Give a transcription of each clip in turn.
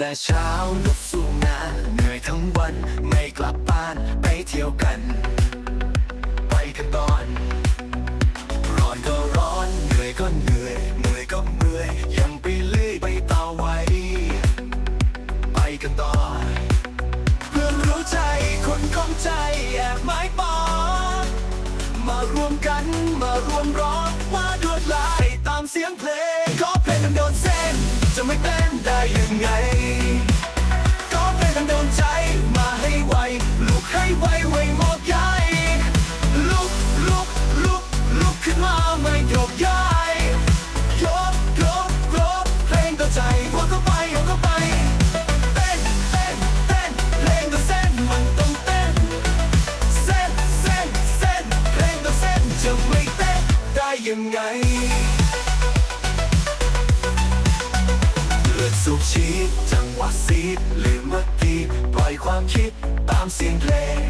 แต่เช้าลุกสู่งานเหนื่อยทั้งวันไม่กลับบ้านไปเที่ยวกัน ไปกันตอน ร้อนก็ร้อนเหนื่อยก็เหนื่อยเมื่อยก็เมื่อยยังไปเลื่อยไปต่อไว้ ไปกันต่อเพื่อนรู้ใจคนของใจแอบหมายปองมารวมกันมารวมร้องว่าดวดลายตามเสียงเพลงก็เพลงกันโดนเส้นจะไม่เต้นได้ยังไง ยังไงเลือดสูบชีดจังหวะซีดลืมเมื่อกี้ปล่อยความคิดตามเสียงเพลง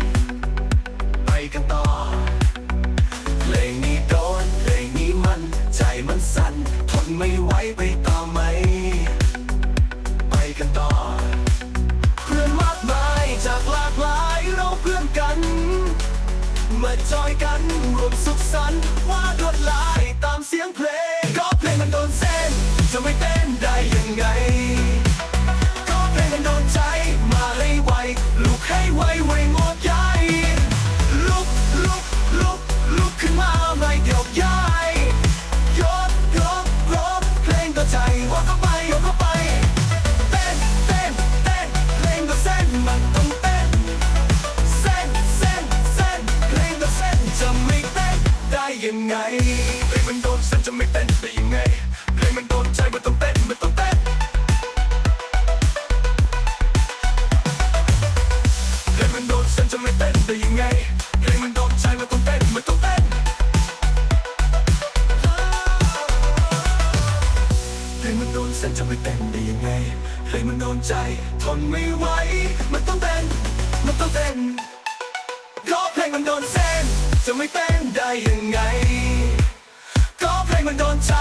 ไปกันต่อเพลงนี้โดนเพลงนี้มัน ใจมันสั่นทนไม่ไหวไปต่อไหม จอยกันรวมสุขสันต์ว่าดวดลายตามเสียงเพลงก็เพลงมันโดนเส้น จะไม่เต้นได้ยังไง ก็เพลงมันโดนใจมาให้ไวลุกให้ไวไวงด ยังไงเพลงมันโดนเส้นจะไม่เต้นได้ยังไงเพลงมันโดนใจมันต้องเต้นมันต้องเต้นเพลงมันโดนเส้นจะไม่เต้นได้ยังไงเพลงมันโดนใจมันต้องเต้นมันต้องเต้นเพลงมันโดนเส้นจะไม่เต้นได้ยังไงเพลงมันโดนใจทนไม่ไหวมันต้องเต้นมันต้องเต้นก็เพลงมันโดนเส้นจะไม่เต้นได้ยังไง มันโดนใจ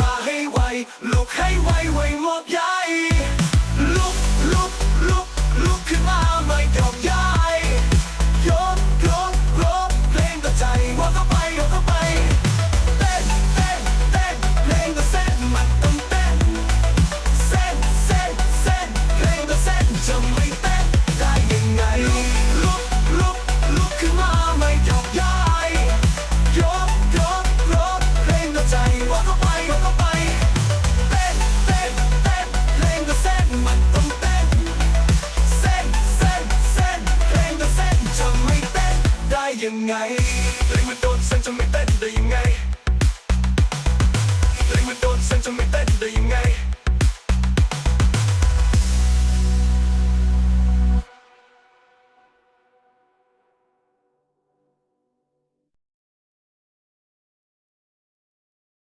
มาให้ไวลุกให้ไวไวมอบย้าย ยังไงเลยมันโดน